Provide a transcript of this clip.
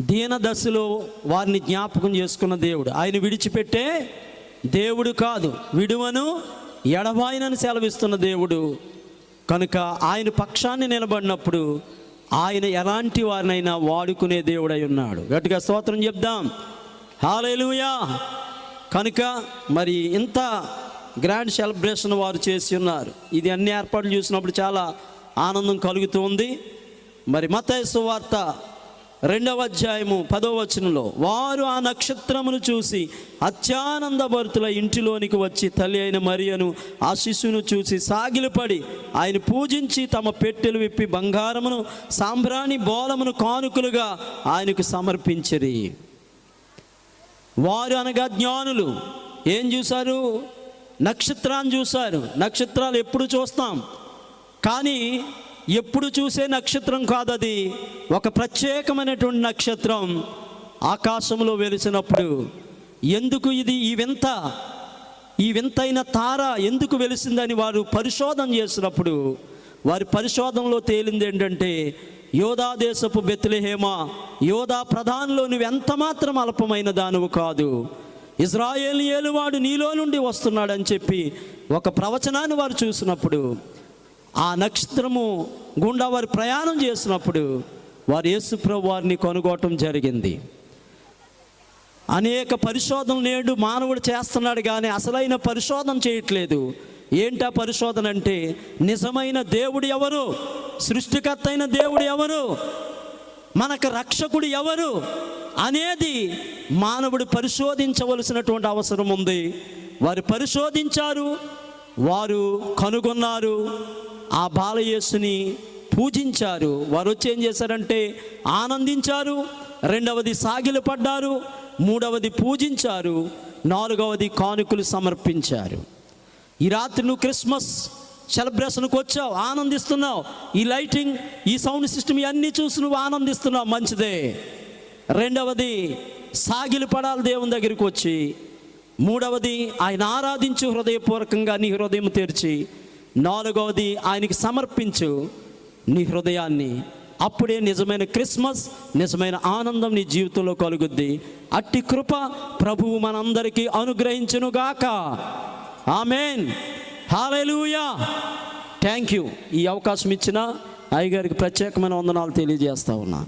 దీన దశలో వారిని జ్ఞాపకం చేసుకున్న దేవుడు. ఆయన విడిచిపెట్టే దేవుడు కాదు విడువను ఎడబాయినని సెలవిస్తున్న దేవుడు. కనుక ఆయన పక్షాన్ని నిలబడినప్పుడు ఆయన ఎలాంటి వారినైనా వాడుకునే దేవుడై ఉన్నాడు. గట్టిగా స్తోత్రం చెప్దాం. హాలేలుయా కనుక మరి ఇంత గ్రాండ్ సెలబ్రేషన్ వారు చేసి ఉన్నారు. ఇది అన్ని ఏర్పాట్లు చూసినప్పుడు చాలా ఆనందం కలుగుతుంది మరి మత వార్త రెండవ అధ్యాయము పదో వచనంలో వారు ఆ నక్షత్రమును చూసి అత్యానందభరితుల ఇంటిలోనికి వచ్చి తల్లి అయిన మరియను ఆ శిశువును చూసి సాగిలిపడి ఆయన పూజించి తమ పెట్టెలు విప్పి బంగారమును సాంబ్రాణి బోలమును కానుకలుగా ఆయనకు సమర్పించరి. వారు అనగా జ్ఞానులు. ఏం చూశారు? నక్షత్రాన్ని చూశారు. నక్షత్రాలు ఎప్పుడు చూస్తాం? కానీ ఎప్పుడు చూసే నక్షత్రం కాదు అది ఒక ప్రత్యేకమైనటువంటి నక్షత్రం ఆకాశంలో వెలిసినప్పుడు. ఎందుకు ఇది ఈ వింత? ఈ వింతైన తార ఎందుకు వెలిసిందని వారు పరిశోధన చేసినప్పుడు. వారి పరిశోధనలో తేలింది ఏంటంటే యోధా దేశపు బెత్లెహేమ యోధా ప్రధానిలో నువ్వు ఎంత మాత్రం అల్పమైన దానువు కాదు. ఇజ్రాయేల్ ఏలువాడు నీలో నుండి వస్తున్నాడని చెప్పి ఒక ప్రవచనాన్ని వారు చూసినప్పుడు ఆ నక్షత్రము గుండా వారు ప్రయాణం చేసినప్పుడు వారు యేసుప్రభు వారిని కొనుగోటం జరిగింది. అనేక పరిశోధనలు నేడు మానవుడు చేస్తున్నాడు కానీ అసలైన పరిశోధన చేయట్లేదు. ఏంటా పరిశోధన అంటే నిజమైన దేవుడు ఎవరు? సృష్టికర్త అయిన దేవుడు ఎవరు? మనకు రక్షకుడు ఎవరు? అనేది మానవుడు పరిశోధించవలసినటువంటి అవసరం ఉంది. వారు పరిశోధించారు వారు కనుగొన్నారు ఆ బాలయేసుని పూజించారు. వారు వచ్చి ఏం చేశారంటే ఆనందించారు. రెండవది సాగిలు పడ్డారు. మూడవది పూజించారు. నాలుగవది కానుకలు సమర్పించారు. ఈ రాత్రి నువ్వు క్రిస్మస్ సెలబ్రేషన్కి వచ్చావు ఆనందిస్తున్నావు. ఈ లైటింగ్ ఈ సౌండ్ సిస్టమ్ ఇవన్నీ చూసి నువ్వు ఆనందిస్తున్నావు. మంచిదే. రెండవది సాగిలు పడాలి దేవుని దగ్గరికి వచ్చి. మూడవది ఆయన ఆరాధించు హృదయపూర్వకంగా నీ హృదయం తెరిచి. నాలుగవది ఆయనకి సమర్పించు నీ హృదయాన్ని. అప్పుడే నిజమైన క్రిస్మస్ నిజమైన ఆనందం నీ జీవితంలో కలుగుద్ది. అట్టి కృప ప్రభువు మనందరికీ అనుగ్రహించునుగాక. ఆమెన్. Hallelujah thank you. ఈ అవకాశం ఇచ్చిన అయ్యగారికి ప్రత్యేకమైన వందనాలు తెలియజేస్తా ఉన్నా.